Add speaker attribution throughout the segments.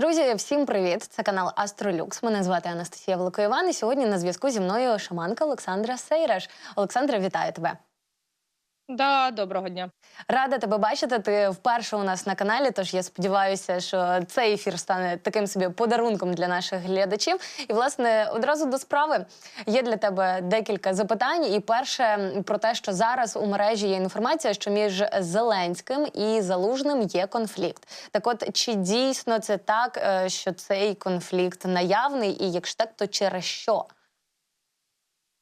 Speaker 1: Друзі, всім привіт! Це канал Астролюкс. Мене звати Анастасія Великоїван. І сьогодні на зв'язку зі мною шаманка Олександра Сейраш. Олександра, вітаю тебе.
Speaker 2: Да, доброго дня.
Speaker 1: Рада тебе бачити. Ти вперше у нас на каналі. Тож я сподіваюся, що цей ефір стане таким собі подарунком для наших глядачів. І власне одразу до справи є для тебе декілька запитань. І перше про те, що зараз у мережі є інформація, що між Зеленським і Залужним є конфлікт. Так, от чи дійсно це так, е, що цей конфлікт наявний, і якщо так, то через що?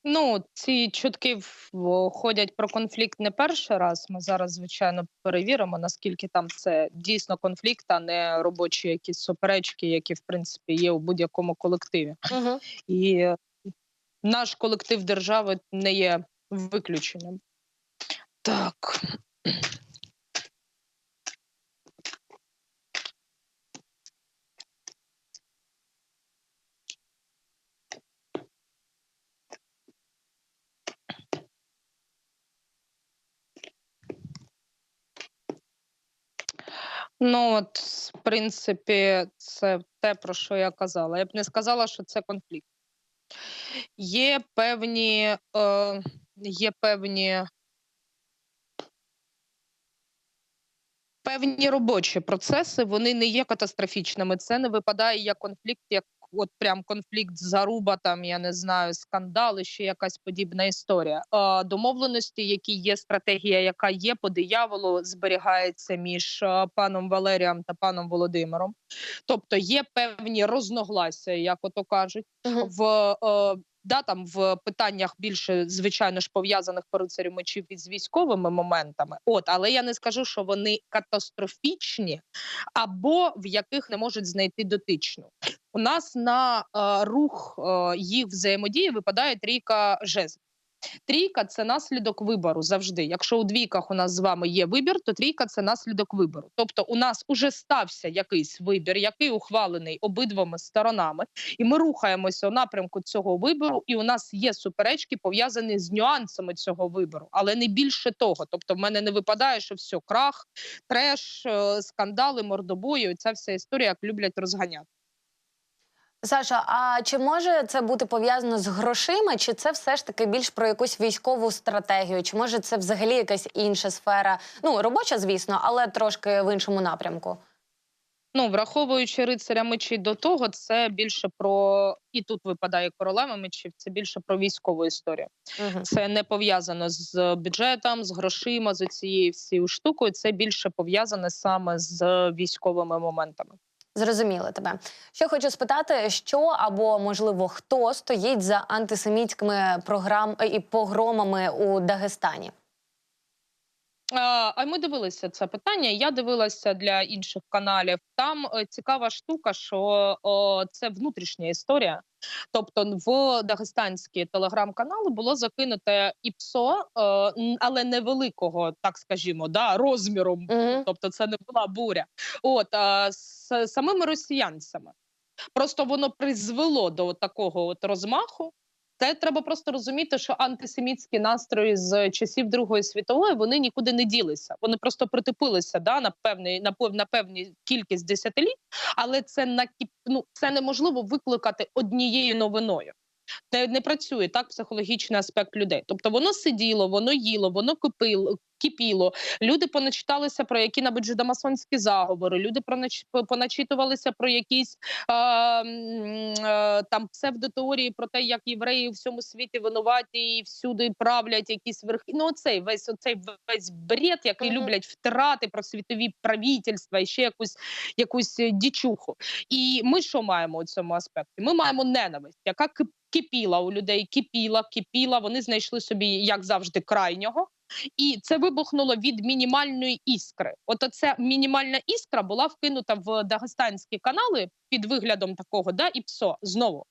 Speaker 2: Ну, ці чутки в- ходять про конфлікт не перший раз. Ми зараз, звичайно, перевіримо, наскільки там це дійсно конфлікт, а не робочі якісь суперечки, які в принципі є у будь-якому колективі.
Speaker 1: Угу.
Speaker 2: І наш колектив держави не є виключенням. Так. Ну, от, в принципі, це те, про що я казала. Я б не сказала, що це конфлікт. Є певні, е, є певні, певні робочі процеси, вони не є катастрофічними. Це не випадає як конфлікт, як от прям конфлікт, заруба, там я не знаю, скандали, ще якась подібна історія. Е, домовленості, які є, стратегія, яка є по дияволу, зберігається між паном Валерієм та паном Володимиром. Тобто є певні розногласся, як ото кажуть в е, да, там в питаннях більше звичайно ж пов'язаних по рицарю мечів із військовими моментами. От, але я не скажу, що вони катастрофічні або в яких не можуть знайти дотичну. У нас на е, рух е, їх взаємодії випадає трійка жезлів. Трійка це наслідок вибору завжди. Якщо у двійках у нас з вами є вибір, то трійка це наслідок вибору. Тобто, у нас уже стався якийсь вибір, який ухвалений обидвома сторонами, і ми рухаємося у напрямку цього вибору. І у нас є суперечки пов'язані з нюансами цього вибору, але не більше того. Тобто, в мене не випадає, що все крах, треш, е, скандали, мордобої. Ця вся історія як люблять розганяти.
Speaker 1: Саша, а чи може це бути пов'язано з грошима, чи це все ж таки більш про якусь військову стратегію? Чи може це взагалі якась інша сфера? Ну робоча, звісно, але трошки в іншому напрямку.
Speaker 2: Ну, враховуючи рицаря мечі до того, це більше про і тут випадає королева мечів. Це більше про військову історію.
Speaker 1: Угу.
Speaker 2: Це не пов'язано з бюджетом, з грошима, з цією всією штукою. Це більше пов'язане саме з військовими моментами.
Speaker 1: Зрозуміла тебе. Що хочу спитати, що або можливо хто стоїть за антисемітськими програм і погромами у Дагестані?
Speaker 2: А ми дивилися це питання. Я дивилася для інших каналів. Там е, цікава штука, що о, це внутрішня історія. Тобто, в дагестанські телеграм-канали було закинуте ІПСО, е, але невеликого, так скажімо, да, розміром.
Speaker 1: Угу.
Speaker 2: Тобто, це не була буря. От а, з самими росіянцями. Просто воно призвело до такого от розмаху. Це треба просто розуміти, що антисемітські настрої з часів Другої світової вони нікуди не ділися. Вони просто притупилися да, на певний на, на певні кількість десятиліть, але це на ну, це неможливо викликати однією новиною. Не, не працює так психологічний аспект людей. Тобто воно сиділо, воно їло, воно кипило, кипіло. Люди поначиталися про які-небудь жидомасонські заговори. Люди поначитувалися про якісь е, е, там псевдотеорії про те, як євреї в всьому світі винуваті і всюди правлять якісь верхи. Ну, оцей весь оцей весь бред, який
Speaker 1: Мгм.
Speaker 2: люблять втирати про світові правительства і ще якусь якусь е, дічуху. І ми що маємо у цьому аспекті? Ми маємо ненависть, яка кип- кипіла у людей, кипіла, кипіла. Вони знайшли собі, як завжди, крайнього. І це вибухнуло від мінімальної іскри. От оця мінімальна іскра була вкинута в дагестанські канали під виглядом такого, да, ІПСО знову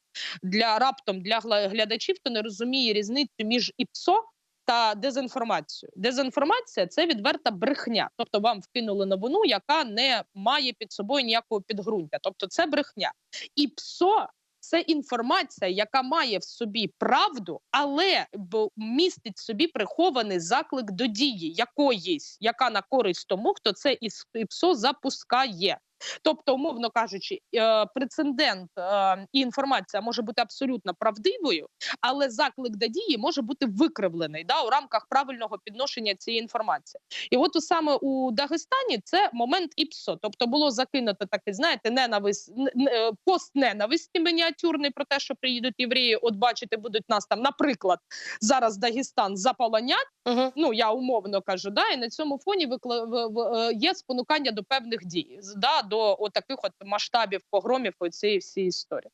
Speaker 2: для раптом для глядачів, хто не розуміє різницю між ІПСО та дезінформацією. Дезінформація це відверта брехня. Тобто вам вкинули новину, яка не має під собою ніякого підґрунтя. Тобто, це брехня. І ПСО це інформація, яка має в собі правду, але містить в собі прихований заклик до дії якоїсь, яка на користь тому, хто це ІПСО запускає. Тобто, умовно кажучи, е, прецедент е, і інформація може бути абсолютно правдивою, але заклик до дії може бути викривлений да, у рамках правильного підношення цієї інформації. І от у саме у Дагестані це момент ІПСО, тобто було закинуто такий, знаєте, ненависть е, пост ненависті мініатюрний про те, що приїдуть євреї. От бачите, будуть нас там, наприклад, зараз Дагестан заполонять.
Speaker 1: Угу.
Speaker 2: Ну я умовно кажу, да, і на цьому фоні викла... в- в- е, є спонукання до певних дій, да, до от таких от масштабів погромів у цієї всієї історії.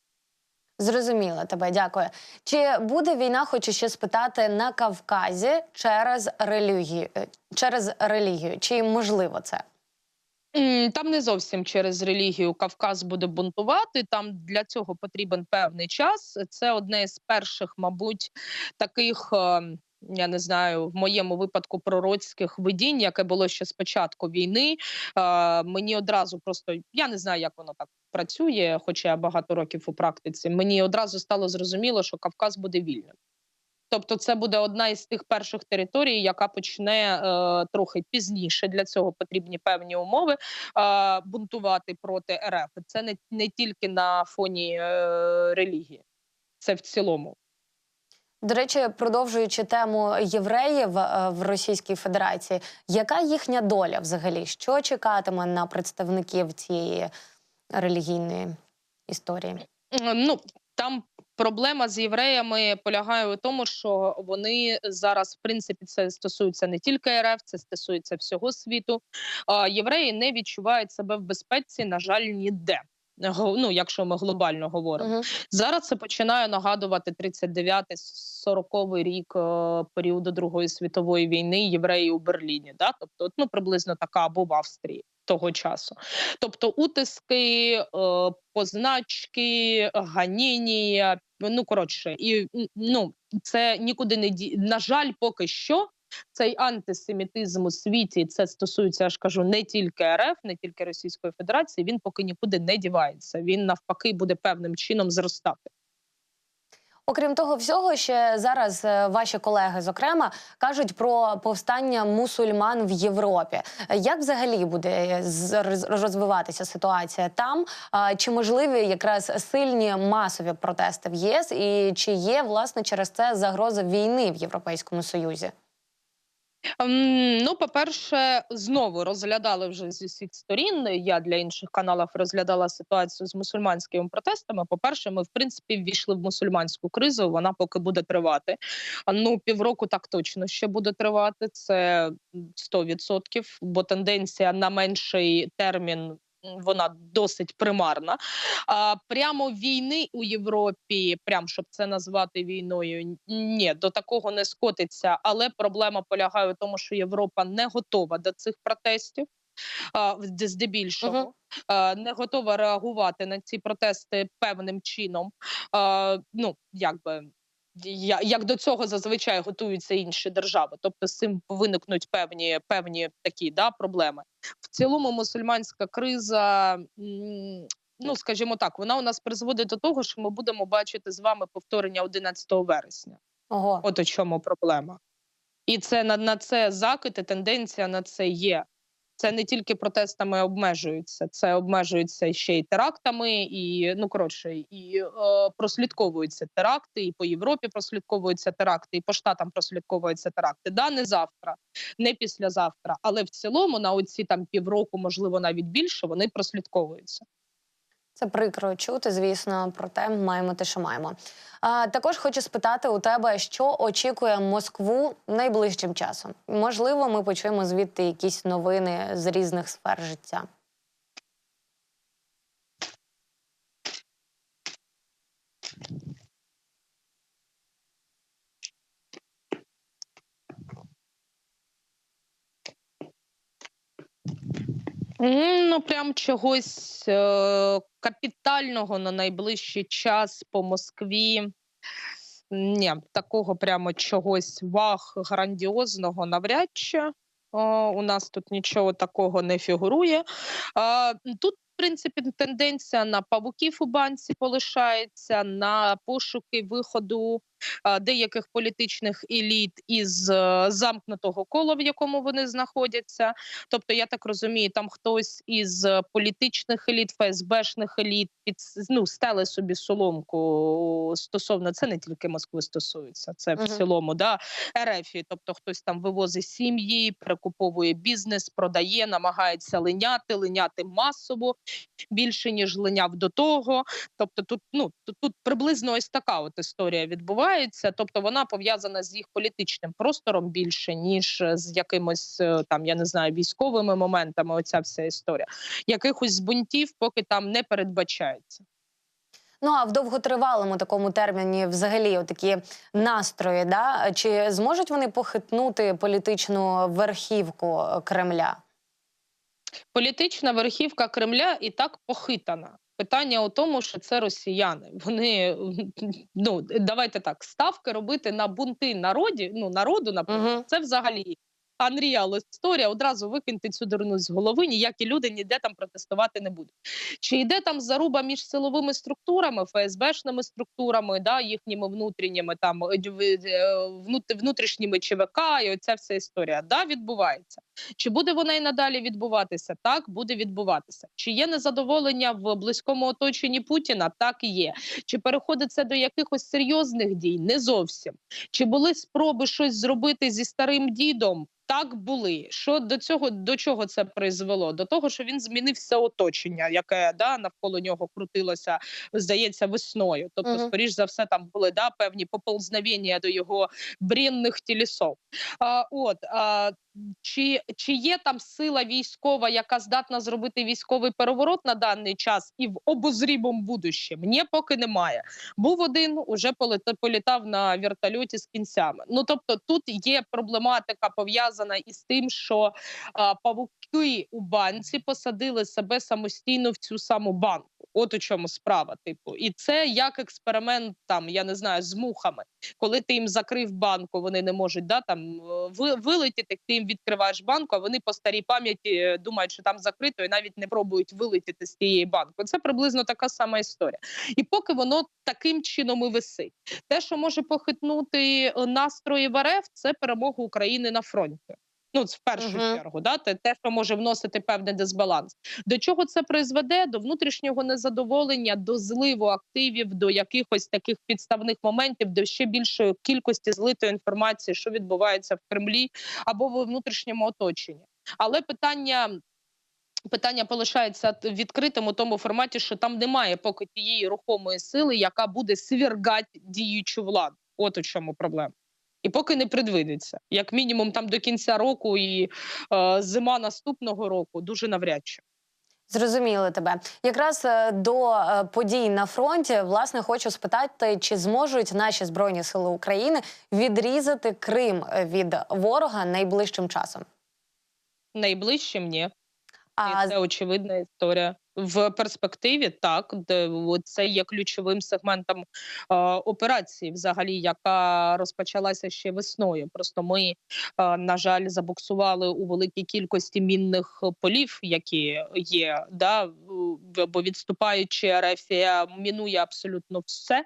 Speaker 1: Зрозуміла тебе, дякую. Чи буде війна, хочу ще спитати, на Кавказі через релігію? е, Через релігію? Чи можливо це?
Speaker 2: Там не зовсім через релігію Кавказ буде бунтувати. Там для цього потрібен певний час. Це одне з перших, мабуть, таких. Я не знаю, в моєму випадку пророцьких видінь, яке було ще з початку війни. Мені одразу просто я не знаю, як воно так працює, хоча я багато років у практиці. Мені одразу стало зрозуміло, що Кавказ буде вільним. Тобто, це буде одна із тих перших територій, яка почне е, трохи пізніше. Для цього потрібні певні умови е, бунтувати проти РФ. Це не, не тільки на фоні е, релігії, це в цілому.
Speaker 1: До речі, продовжуючи тему євреїв е, в Російській Федерації, яка їхня доля взагалі? Що чекатиме на представників цієї релігійної історії?
Speaker 2: Ну там проблема з євреями полягає у тому, що вони зараз, в принципі, це стосується не тільки РФ, це стосується всього світу. Євреї не відчувають себе в безпеці, на жаль, ніде. Го- Ну, якщо ми глобально говоримо.
Speaker 1: Угу.
Speaker 2: Зараз це починає нагадувати 39-40 рік е, періоду Другої світової війни євреї у Берліні. Да? Тобто, ну приблизно така або в Австрії того часу. Тобто, утиски, е, позначки, ганіння, ну коротше, і ну це нікуди не ді... на жаль, поки що. Цей антисемітизм у світі це стосується, я ж кажу, не тільки РФ, не тільки Російської Федерації. Він поки нікуди не дівається. Він навпаки буде певним чином зростати.
Speaker 1: Окрім того всього, ще зараз е, ваші колеги, зокрема, кажуть про повстання мусульман в Європі. Е, Як взагалі буде з- розвиватися ситуація там? Чи можливі якраз сильні масові протести в ЄС? І чи є власне через це загроза війни в Європейському Союзі?
Speaker 2: Ем, Ну, по-перше, знову розглядали вже зі всіх сторін. Я для інших каналів розглядала ситуацію з мусульманськими протестами. По-перше, ми в принципі ввійшли в мусульманську кризу. Вона поки буде тривати. Ну, півроку так точно ще буде тривати. Це 100%, бо тенденція на менший термін. Вона досить примарна. А, прямо війни у Європі, прям щоб це назвати війною, ні, до такого не скотиться. Але проблема полягає в тому, що Європа не готова до цих протестів. Здебільшого
Speaker 1: Мгм.
Speaker 2: а, не готова реагувати на ці протести певним чином. Ну якби як до цього зазвичай готуються інші держави, тобто з цим виникнуть певні певні такі да проблеми. В цілому мусульманська криза. Ну, скажімо так, вона у нас призводить до того, що ми будемо бачити з вами повторення 11 вересня.
Speaker 1: Ого,
Speaker 2: От у чому проблема. І це на, на це закид і тенденція на це є. Це не тільки протестами обмежується, це обмежується ще й терактами, і ну коротше, і е, прослідковуються теракти, і по Європі прослідковуються теракти, і по штатам прослідковуються теракти. Да, не завтра, не післязавтра, але в цілому на оці там півроку, можливо, навіть більше, вони прослідковуються.
Speaker 1: Це прикро чути, звісно, проте маємо те, що маємо. А, також хочу спитати у тебе, що очікує Москву найближчим часом. Можливо, ми почуємо звідти якісь новини з різних сфер життя.
Speaker 2: Ну, прям чогось е, капітального на найближчий час по Москві. Ні, такого прямо чогось вах грандіозного навряд чи. О, у нас тут нічого такого не фігурує. А, тут, в принципі, тенденція на павуків у банці полишається, на пошуки виходу е, деяких політичних еліт із е, замкнутого кола, в якому вони знаходяться. Тобто, я так розумію, там хтось із е, політичних еліт, ФСБшних еліт під ну, стели собі соломку стосовно це не тільки Москви стосується, це в цілому да РФ. Тобто хтось там вивозить сім'ї, перекуповує бізнес, продає, намагається линяти, линяти масово більше ніж линяв до того. Тобто, тут ну тут, тут приблизно ось така от історія відбувається. Тобто, вона пов'язана з їх політичним простором більше ніж е, з якимось е, там, я не знаю, військовими моментами. Оця вся історія. Якихось бунтів поки там не передбачається.
Speaker 1: Ну а в довготривалому такому терміні, взагалі, такі настрої, да чи зможуть вони похитнути політичну верхівку Кремля?
Speaker 2: Політична верхівка Кремля і так похитана. Питання у тому, що це росіяни. Вони ну давайте так, ставки робити на бунти народі, ну народу, наприклад,
Speaker 1: Угу.
Speaker 2: це взагалі unreal історія. Одразу викиньте цю дурну з голови. Ніякі люди ніде там протестувати не будуть. Чи йде там заруба між силовими структурами, ФСБшними структурами, да, їхніми внутрішніми там е, е, внут- внутрішніми ЧВК, і оця вся історія. Да, відбувається. Чи буде вона і надалі відбуватися? Так, буде відбуватися. Чи є незадоволення в близькому оточенні Путіна? Так і є. Чи переходить це до якихось серйозних дій? Не зовсім. Чи були спроби щось зробити зі старим дідом? Так були. Що до цього до чого це призвело? До того, що він змінив все оточення, яке да навколо нього крутилося, здається, весною. Тобто,
Speaker 1: Мгм.
Speaker 2: скоріш за все, там були да певні поползновення до його бренних тілісов. А, от а, чи, чи є там сила військова, яка здатна зробити військовий переворот на даний час і в обозрібому будущем? Ні, поки немає. Був один, уже політав на вертольоті з кінцями. Ну тобто, тут є проблематика пов'язана із тим, що павуки у банці посадили себе самостійно в цю саму банку. От у чому справа, типу, і це як експеримент, там я не знаю, з мухами. Коли ти їм закрив банку, вони не можуть да там е, вилетіти. Ти їм відкриваєш банку, а вони по старій пам'яті е, думають, що там закрито, і навіть не пробують вилетіти з тієї банки. Це приблизно така сама історія. І поки воно таким чином і висить, те, що може похитнути е, настрої в РФ, це перемога України на фронті. Ну, це в першу
Speaker 1: Мгм.
Speaker 2: чергу, да, те, те, що може вносити певний дисбаланс. До чого це призведе? До внутрішнього незадоволення, до зливу активів, до якихось таких підставних моментів, до ще більшої кількості злитої інформації, що відбувається в Кремлі або в внутрішньому оточенні. Але питання. Питання полишається відкритим у тому форматі, що там немає поки тієї рухомої сили, яка буде свергати діючу владу. От у чому проблема. І поки не предвидиться, як мінімум, там до кінця року і е, зима наступного року дуже навряд чи.
Speaker 1: Зрозуміли тебе. Якраз е, до е, подій на фронті, власне, хочу спитати, чи зможуть наші збройні сили України відрізати Крим е, від ворога найближчим часом?
Speaker 2: Найближчим ні.
Speaker 1: А
Speaker 2: І це очевидна історія. В перспективі так, де це є ключовим сегментом е, операції, взагалі, яка розпочалася ще весною. Просто ми, е, на жаль, забуксували у великій кількості мінних полів, які є. Да, бо відступаючи, РФ мінує абсолютно все.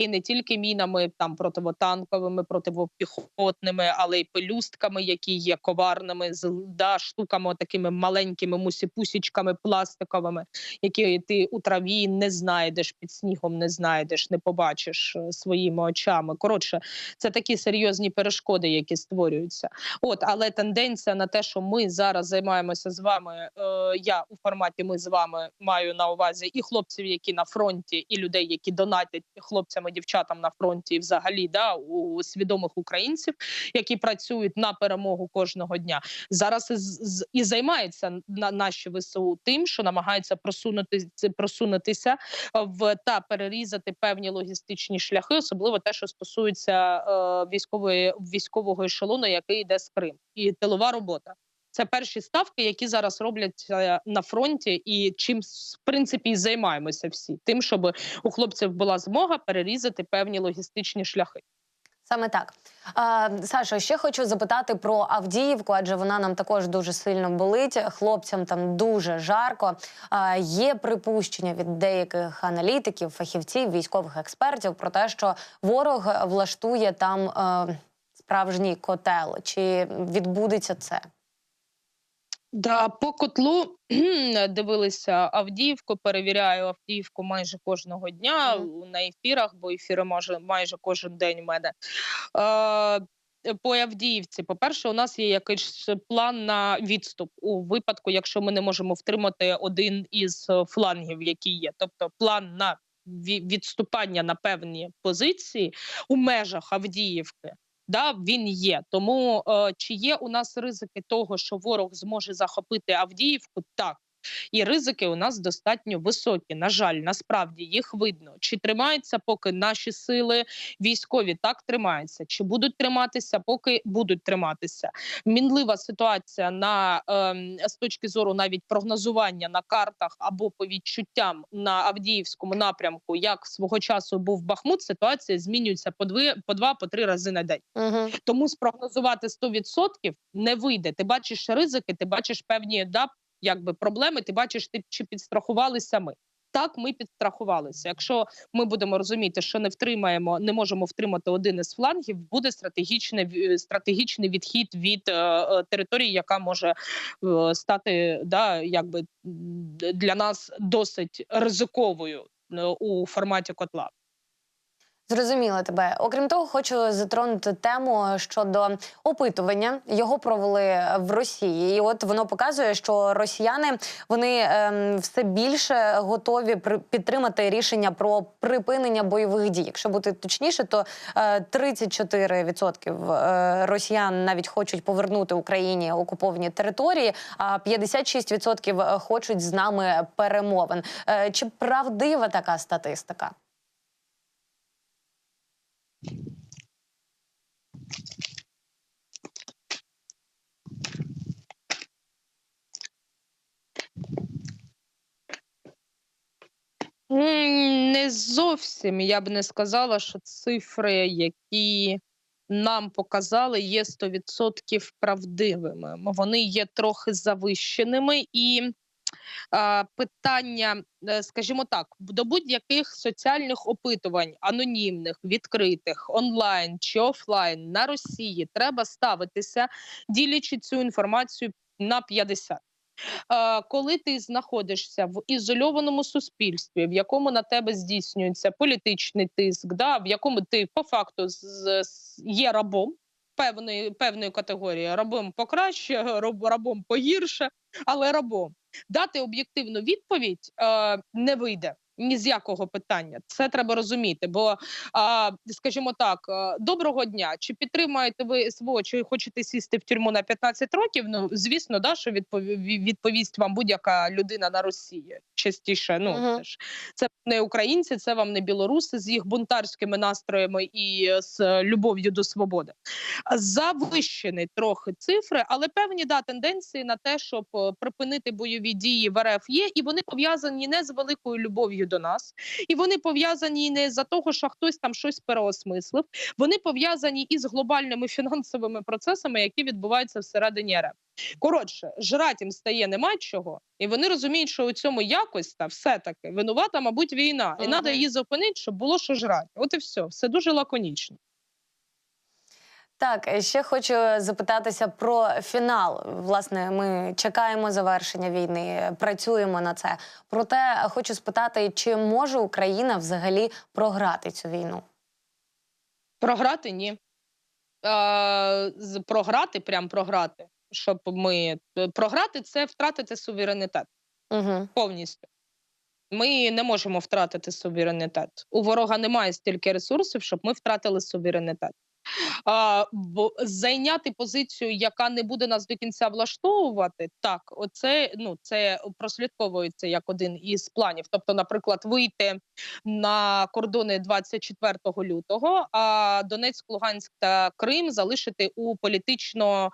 Speaker 2: І не тільки мінами там противотанковими, противопіхотними, але й пелюстками, які є коварними, з да, штуками такими маленькими мусіпусічками пластиковими, які ти у траві не знайдеш, під снігом не знайдеш, не побачиш е, своїми очами. Коротше, це такі серйозні перешкоди, які створюються. От, але тенденція на те, що ми зараз займаємося з вами. Е, я у форматі ми з вами маю на увазі і хлопців, які на фронті, і людей, які донатять дівчатам на фронті, і взагалі да у свідомих українців, які працюють на перемогу кожного дня. Зараз і, з- з- і займаються на наші ВСУ тим, що намагаються просунути просунутися в та перерізати певні логістичні шляхи, особливо те, що стосується е, військової військового ешелону, який йде з Крим, і тилова робота. Це перші ставки, які зараз роблять е, на фронті, і чим в принципі і займаємося всі, тим, щоб у хлопців була змога перерізати певні логістичні шляхи.
Speaker 1: Саме так. Саша, ще хочу запитати про Авдіївку, адже вона нам також дуже сильно болить. Хлопцям там дуже жарко. Є припущення від деяких аналітиків, фахівців, військових експертів про те, що ворог влаштує там е, справжній котел. Чи відбудеться це?
Speaker 2: Да, по котлу дивилися Авдіївку, перевіряю Авдіївку майже кожного дня
Speaker 1: Мгм.
Speaker 2: на ефірах, бо ефіри майже, майже кожен день у мене. Е, по Авдіївці, по-перше, у нас є якийсь план на відступ у випадку, якщо ми не можемо втримати один із флангів, які є. Тобто план на відступання на певні позиції у межах Авдіївки. Да, він є. Тому е, чи є у нас ризики того, що ворог зможе захопити Авдіївку? Так. І ризики у нас достатньо високі. На жаль, насправді їх видно. Чи тримаються поки наші сили військові так тримаються? Чи будуть триматися, поки будуть триматися? Мінлива ситуація на ем, з точки зору навіть прогнозування на картах або по відчуттям на Авдіївському напрямку, як свого часу був Бахмут. Ситуація змінюється по дві, по два, по три рази на день.
Speaker 1: Угу.
Speaker 2: Тому спрогнозувати 100% не вийде. Ти бачиш ризики, ти бачиш певні да, якби проблеми. Ти бачиш, ти чи підстрахувалися ми. Так, ми підстрахувалися. Якщо ми будемо розуміти, що не втримаємо, не можемо втримати один із флангів, буде стратегічний ві- стратегічний відхід від е, е, території, яка може е, стати да, якби для нас досить ризиковою е, у форматі котла.
Speaker 1: Зрозуміла тебе. Окрім того, хочу затронути тему щодо опитування. Його провели в Росії, і от воно показує, що росіяни вони ем, все більше готові підтримати рішення про припинення бойових дій. Якщо бути точніше, то е, 34% е, росіян навіть хочуть повернути Україні окуповані території, а 56% хочуть з нами перемовин. Е, Чи правдива така статистика?
Speaker 2: Не зовсім я б не сказала, що цифри, які нам показали, є 100% правдивими. Вони є трохи завищеними, і питання, е, скажімо так, до будь-яких соціальних опитувань, анонімних, відкритих, онлайн чи офлайн на Росії треба ставитися, ділячи цю інформацію на 50. Е, коли ти знаходишся в ізольованому суспільстві, в якому на тебе здійснюється політичний тиск, да, в якому ти по факту є рабом певної, певної категорії, рабом покраще, роб, рабом погірше, але рабом дати об'єктивну відповідь е, не вийде. Ні з якого питання, це треба розуміти. Бо, скажімо так, е, доброго дня. Чи підтримуєте ви СВО, чи хочете сісти в тюрму на 15 років? Ну звісно, да, що відпові- відповість вам будь-яка людина на Росії частіше. Ну
Speaker 1: Мгм.
Speaker 2: це ж це не українці, це вам не білоруси з їх бунтарськими настроями і з любов'ю до свободи. Завищені трохи цифри, але певні да тенденції на те, щоб е, припинити бойові дії в РФ є, і вони пов'язані не з великою любов'ю до нас, і вони пов'язані не за того, що хтось там щось переосмислив. Вони пов'язані із глобальними фінансовими процесами, які відбуваються всередині РФ. Коротше, жрать їм стає нема чого, і вони розуміють, що у цьому якось та все таки винувата, мабуть, війна, і треба її зупинити, щоб було що жрати. От і все, все дуже лаконічно.
Speaker 1: Так, е, ще хочу запитатися про фінал. Власне, ми чекаємо завершення війни, працюємо на це. Проте хочу спитати, чи може Україна взагалі програти цю війну?
Speaker 2: Програти ні. Е, програти, прям програти, щоб ми е, програти це втратити суверенітет
Speaker 1: Угу.
Speaker 2: повністю. Ми не можемо втратити суверенітет. У ворога немає стільки ресурсів, щоб ми втратили суверенітет. Зайняти позицію, яка не буде нас до кінця влаштовувати, так, оце ну це прослідковується як один із планів. Тобто, наприклад, вийти на кордони 24 лютого, а Донецьк, Луганськ та Крим залишити у політично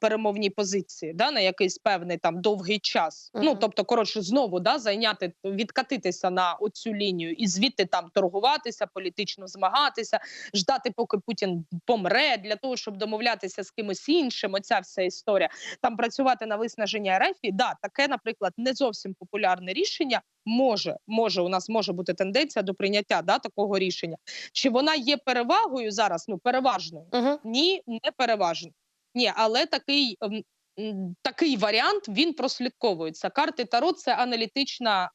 Speaker 2: перемовній позиції, да, на якийсь певний там довгий час. Ну тобто, коротше, знову да зайняти відкатитися на оцю лінію і звідти там торгуватися, політично змагатися, ждати, поки Путін помре, для того, щоб домовлятися з кимось іншим. Оця вся історія там працювати на виснаження РФ. І, да, таке, наприклад, не зовсім популярне рішення. Може, може, у нас може бути тенденція до прийняття да, такого рішення. Чи вона є перевагою зараз? Ну переважною?
Speaker 1: Угу.
Speaker 2: Ні, не переважно. Ні, але такий. Такий варіант він прослідковується. Карти Таро це аналітична, е,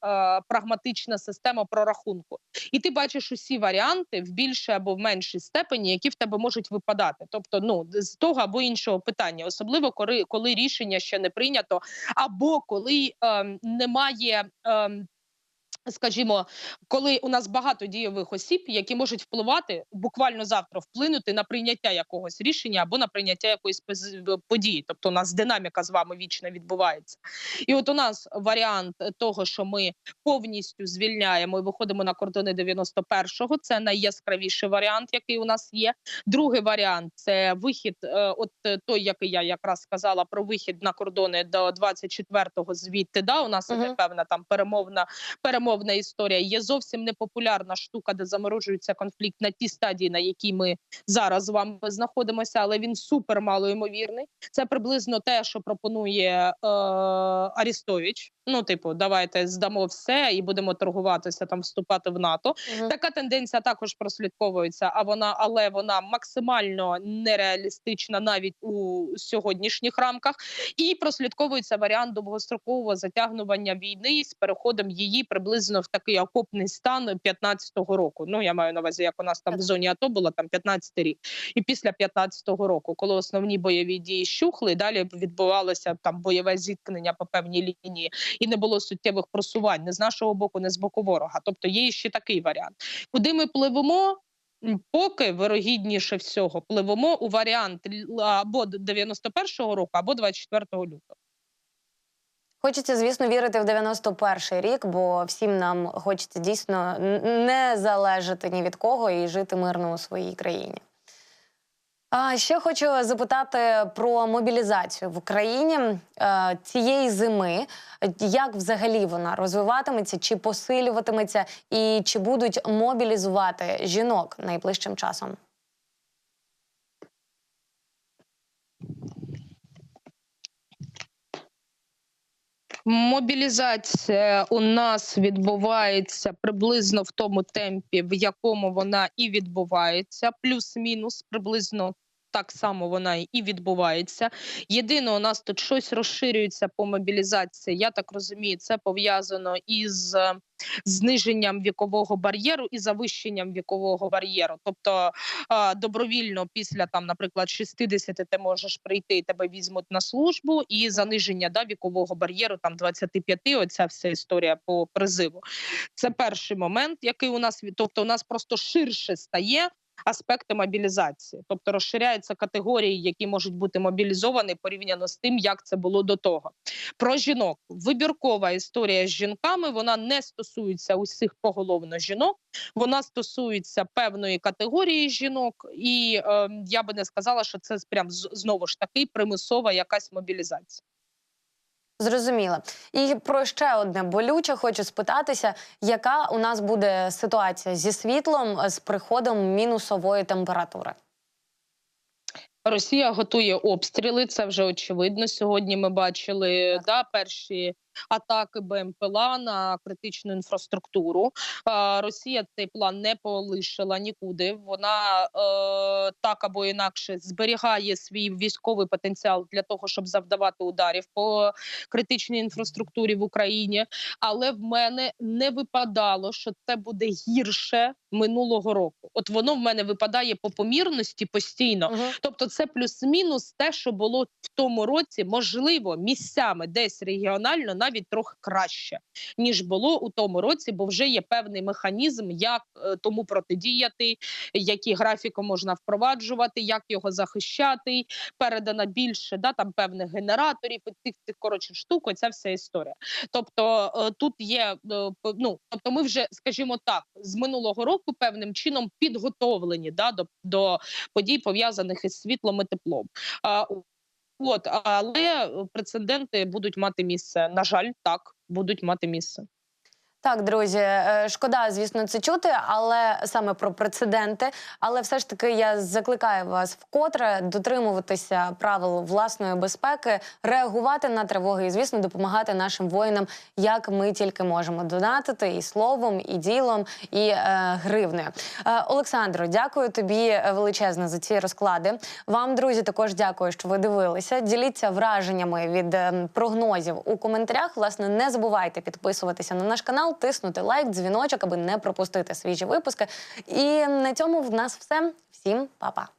Speaker 2: прагматична система прорахунку, і ти бачиш усі варіанти в більшій або в меншій степені, які в тебе можуть випадати. Тобто, ну з того або іншого питання, особливо коли, коли рішення ще не прийнято, або коли е, немає. Ем, Скажімо, коли у нас багато дієвих осіб, які можуть впливати буквально завтра вплинути на прийняття якогось рішення або на прийняття якоїсь події, тобто у нас динаміка з вами вічно відбувається. І от у нас варіант того, що ми повністю звільняємо і виходимо на кордони 91-го, Це найяскравіший варіант, який у нас є. Другий варіант це вихід, е, от той, який я якраз сказала про вихід на кордони до 24-го звідти. Да, у нас іде певна там перемовна перемовна історія. Є зовсім непопулярна штука, де заморожується конфлікт на тій стадії, на якій ми зараз з вами знаходимося, але він супер малоймовірний. Це приблизно те, що пропонує е, Арістович. Ну, типу, давайте здамо все і будемо торгуватися там, вступати в НАТО.
Speaker 1: Угу.
Speaker 2: Така тенденція також прослідковується, а вона, але вона максимально нереалістична навіть у сьогоднішніх рамках. І прослідковується варіант довгострокового затягнування війни з переходом її приблизно в такий окопний стан 15-го року. Ну я маю на увазі, як у нас там в зоні АТО було там 15-й рік, і після 15-го року, коли основні бойові дії щухли, далі відбувалося там бойове зіткнення по певній лінії, і не було суттєвих просувань не з нашого боку, не з боку ворога. Тобто є ще такий варіант. Куди ми пливемо? Поки вирогідніше всього пливемо у варіант або 91-го року, або 24 лютого.
Speaker 1: Хочеться, звісно, вірити в 91-й рік, бо всім нам хочеться дійсно не залежати ні від кого і жити мирно у своїй країні. Ще хочу запитати про мобілізацію в Україні е, цієї зими. Як взагалі вона розвиватиметься, чи посилюватиметься, і чи будуть мобілізувати жінок найближчим часом?
Speaker 2: Мобілізація у нас відбувається приблизно в тому темпі, в якому вона і відбувається, плюс-мінус приблизно. Так само вона і відбувається. Єдине, у нас тут щось розширюється по мобілізації. Я так розумію, це пов'язано із е, зниженням вікового бар'єру і завищенням вікового бар'єру. Тобто е, добровільно після там, наприклад, 60 ти можеш прийти, тебе візьмуть на службу, і заниження да, вікового бар'єру там 25, Оця вся історія по призиву. Це перший момент, який у нас тобто у нас просто ширше стає. Аспекти мобілізації, тобто розширяються категорії, які можуть бути мобілізовані порівняно з тим, як це було до того. Про жінок вибіркова історія з жінками. Вона не стосується усіх поголовно жінок. Вона стосується певної категорії жінок, і е, я би не сказала, що це прям знову ж таки примусова якась мобілізація.
Speaker 1: Зрозуміла. І про ще одне болюче хочу спитатися, яка у нас буде ситуація зі світлом е, з приходом мінусової температури?
Speaker 2: Росія готує обстріли. Це вже очевидно. Сьогодні ми бачили да перші атаки БМПЛА на критичну інфраструктуру. Росія цей план не полишила нікуди. Вона е, так або інакше зберігає свій військовий потенціал для того, щоб завдавати ударів по критичній інфраструктурі в Україні. Але в мене не випадало, що це буде гірше минулого року. От воно в мене випадає по помірності постійно.
Speaker 1: Угу.
Speaker 2: Тобто, це плюс-мінус те, що було в тому році, можливо, місцями десь регіонально навіть навіть трохи краще ніж було у тому році, бо вже є певний механізм, як е, тому протидіяти, які графіки можна впроваджувати, як його захищати. Передано більше да там певних генераторів і тих цих коротше штук. Оця вся історія. Тобто е, тут є е, ну, тобто, ми вже, скажімо так, з минулого року певним чином підготовлені да до, до подій пов'язаних із світлом і теплом. От, але прецеденти будуть мати місце. На жаль, так будуть мати місце.
Speaker 1: Так, друзі, е, шкода, звісно, це чути, але саме про прецеденти. Але все ж таки я закликаю вас вкотре дотримуватися правил власної безпеки, реагувати на тривоги і, звісно, допомагати нашим воїнам, як ми тільки можемо донатити і словом, і ділом, і е, гривнею. Е, Олександро, дякую тобі величезно за ці розклади. Вам, друзі, також дякую, що ви дивилися. Діліться враженнями від е, прогнозів у коментарях. Власне, не забувайте підписуватися на наш канал, тиснути лайк, дзвіночок, аби не пропустити свіжі випуски. І на цьому в нас все. Всім па-па!